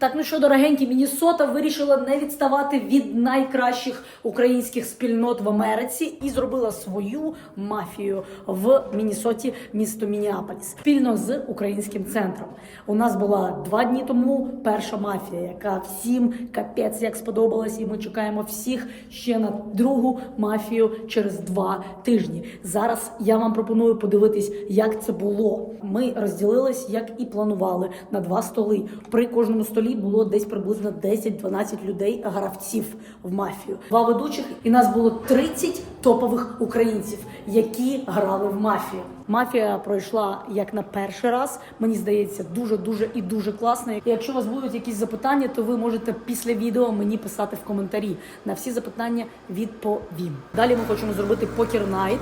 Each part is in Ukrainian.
Так, ну що, дорогенькі, Мінісота вирішила не відставати від найкращих українських спільнот в Америці і зробила свою мафію в Мінісоті, місто Мініаполіс, спільно з українським центром. У нас була два дні тому перша мафія, яка всім капець як сподобалась, і ми чекаємо всіх ще на другу мафію через два тижні. Зараз я вам пропоную подивитись, як це було. Ми розділились, як і планували, на два столи. При кожному столі було десь приблизно 10-12 людей, гравців в мафію. Два ведучих, і нас було 30 топових українців, які грали в мафію. Мафія пройшла як на перший раз. Мені здається, дуже дуже і дуже класно. І Якщо у вас будуть якісь запитання, то ви можете після відео мені писати в коментарі. На всі запитання відповім. Далі ми хочемо зробити покер найт.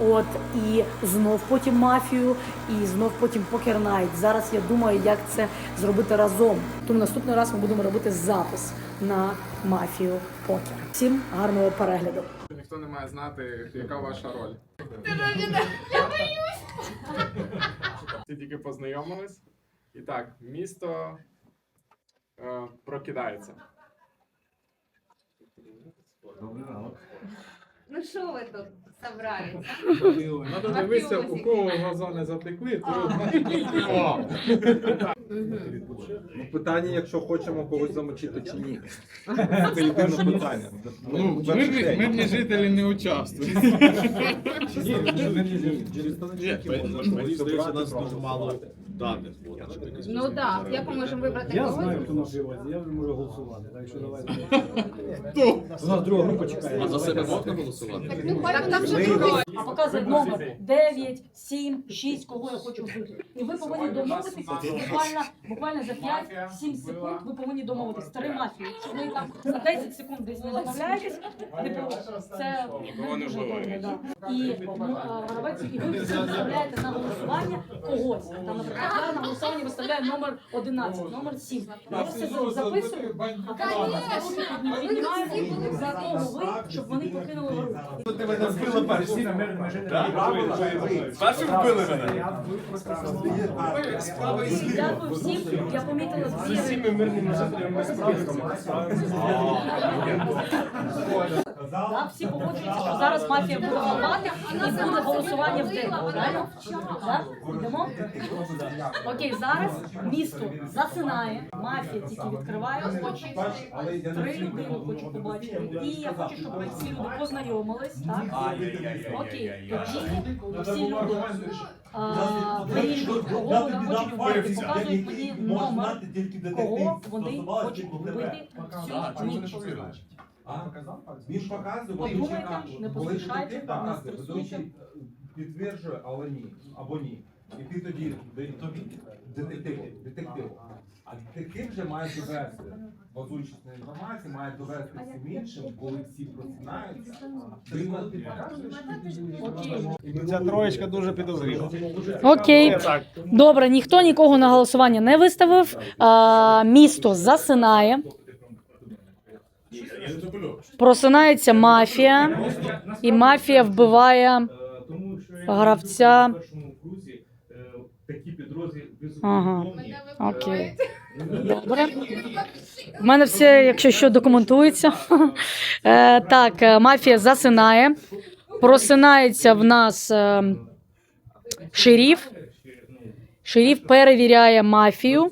От і знов потім мафію, і знов потім покер найт. Зараз я думаю, як це зробити разом. Тому наступний раз ми будемо робити запис на мафію покер. Всім гарного перегляду. Ніхто не має знати, яка ваша роль. Ті тільки познайомились. І так, місто е, прокидається. Ну що ви тут собрались? Надо дивитися, у кого глаза не затекли, то Ну, питання, якщо хочемо когось замочити чи ні. Це єдине питання. ну, мирні, день. мирні жителі не участвують. Ні. Через не Мені здається, нас дуже мало даних. було, Ну так, як ми можемо вибрати Я когось? знаю, хто на привозі, я вже можу голосувати, так що давайте. У нас друга група чекає. А за себе можна голосувати? Так там же другий. А показує номер 9, 7, 6, кого я хочу вбити. І ви повинні домовитися буквально, буквально за 5-7 секунд ви повинні домовитися. Старі мафії. Щоб ви там за 10 секунд десь не домовляєтесь, типу, це не дуже добре. Да. І ну, а, і ви всі виставляєте на голосування когось. Там, наприклад, я на голосування виставляю номер 11, номер 7. Ви все за- записуєте, а потім руки підні- піднімаєте за кого ви, щоб вони покинули гру. Дякую всім. Я помітила дві. Да, всі погоджуються, що зараз мафія буде голувати і буде голосування в день. Правильно? Да? Йдемо? Окей, зараз місто засинає, мафія тільки відкриває очі. Три людини хочу побачити. І я хочу, щоб ви всі люди познайомились, так? Окей, тоді всі люди а, вирішують, кого вони хочуть вбити. Показують мені номер, кого вони хочуть вбити цю ніч. Він показує, Подумайте, не коли поспішайте, детектив не показує, стресуйте. ведучий підтверджує, але ні, або ні. І ти тоді тобі детектив, детектив. А детектив вже має довести, базуючись на інформації, має довести всім іншим, коли всі просинаються. Ти ти показуєш, Ця троєчка дуже підозріла. Окей, добре, ніхто нікого на голосування не виставив. А, місто засинає. Просинається мафія, і мафія вбиває. Гравця. першому крузі е, такі підрозділи Ага. Окей. Добре. В мене все, якщо що, документується. Е, так, е, мафія засинає. Просинається в нас е, шеріф. Шеріф перевіряє мафію.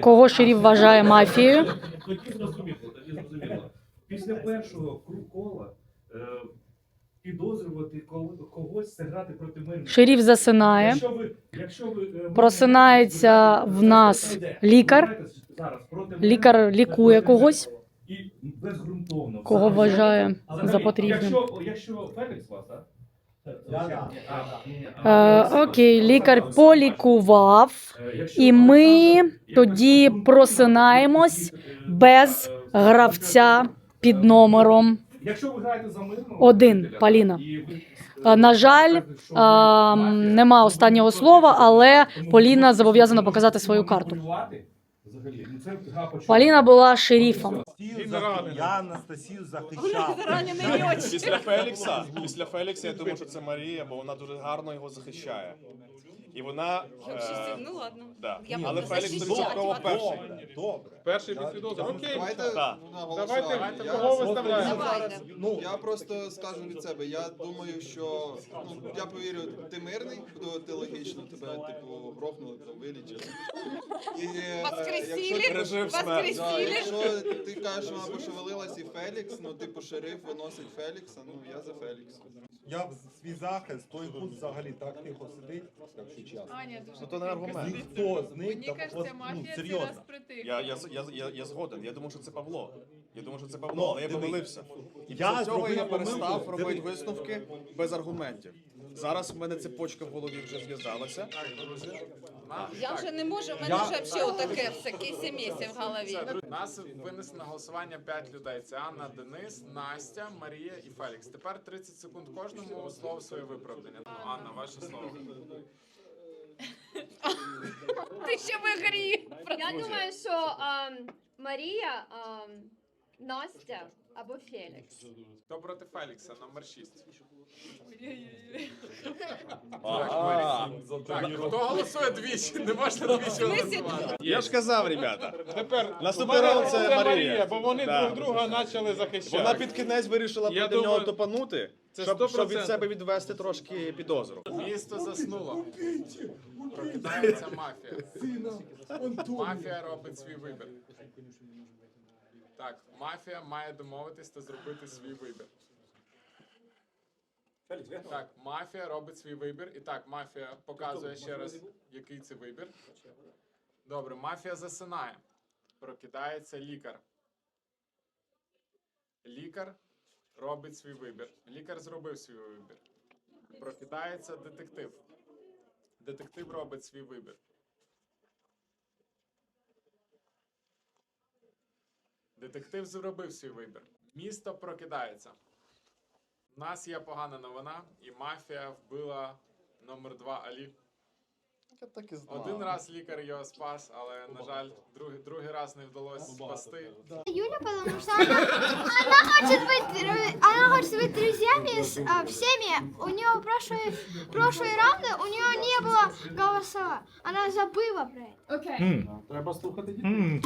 Кого шеріф вважає мафією? Тоді зрозуміло, тоді зрозуміло. Після першого кола е, підозрювати кого- когось зіграти проти мирних. Шеріф засинає. Якщо ви, якщо ви, е, Просинається в нас лікар. Зараз проти Лікар лікує когось. І безґрунтовно. Кого Взагалі. вважає Взагалі, за потрібне. Якщо, якщо Фелікс вас, так? Е, окей, лікар полікував. Е, якщо І ми Олександр- тоді просинаємось без гравця під номером. Якщо ви граєте за мирного Один, Поліна. Е, На жаль, а, нема останнього слова, але Поліна зобов'язана показати свою карту. Взагалі, ну. Поліна була шерифом. Я Анастасію захищав. Після Фелікса, після Фелікса, я думаю, що це Марія, бо вона дуже гарно його захищає. І вона. Е, ну ладно. да. Я Але буду Фелікс захищати вас. перший. Добре, добре. Перший Я- я- Окей. Давайте Так. на Давайте. Я- кого виставляємо? Давайте. Ну, Я просто скажу від себе. Я думаю, що ну я повірю, ти мирний, буду ти логічно, тебе типу грохнули, там вилічили. І е, Воскресили, якщо ти- Режим Да, воскресили. якщо ти кажеш, що вона пошевелилась і Фелікс, ну типу шериф виносить Фелікса, ну я за Фелікса. Я в свій захист, той гуд взагалі так тихо сидить, якщо чесно. Аня дуже Ну то не аргумент. Ніхто з них, Мені там, кажеться, ну, мафія це серйозно. раз. Я, я, я, я, я згоден. Я думаю, що це Павло. Я думаю, що це Павло, Ну, але я дивись. помилився. І Я після цього зробив я перестав помилку. робити Дивись. висновки без аргументів. Зараз в мене цепочка в голові вже зв'язалася. Я вже не можу, в мене Я- вже взагалі отаке все кисі-місі в голові. Нас винесли на голосування 5 людей. Це Анна, Денис, Настя, Марія і Фелікс. Тепер 30 секунд кожному слово своє виправдання. Ну, Анна, ваше слово. Ти ще в ігрі. Я думаю, що ем, Марія, ем, Настя або Фелікс. Хто проти Фелікса? Номер 6. Хто голосує двічі? Не можна двічі голосувати. Я ж казав, ребята. Тепер Наступний раунд це Марія. бо вони друг друга почали захищати. Вона під кінець вирішила проти нього топанути, це щоб, щоб від себе відвести трошки підозру. Місто заснуло. Прокидається мафія. Мафія робить свій вибір. Так, мафія має домовитись та зробити свій вибір. Так, мафія робить свій вибір. І так, мафія показує ще раз, який це вибір. Добре, мафія засинає. Прокидається лікар. Лікар робить свій вибір. Лікар зробив свій вибір. Прокидається детектив. Детектив робить свій вибір. Детектив зробив свій вибір. Місто прокидається. У нас є погана новина, і мафія вбила номер два Алі. Я так і знав. Один раз лікар його спас, але, на жаль, другий, другий раз не вдалося спасти. Юля, потому что она, она хочет быть, дру- она хочет быть друзьями с а, всеми. У нее прошлые, прошлые раунды у нее не было голоса. Она забыла про это. Окей. Треба слухати дітей.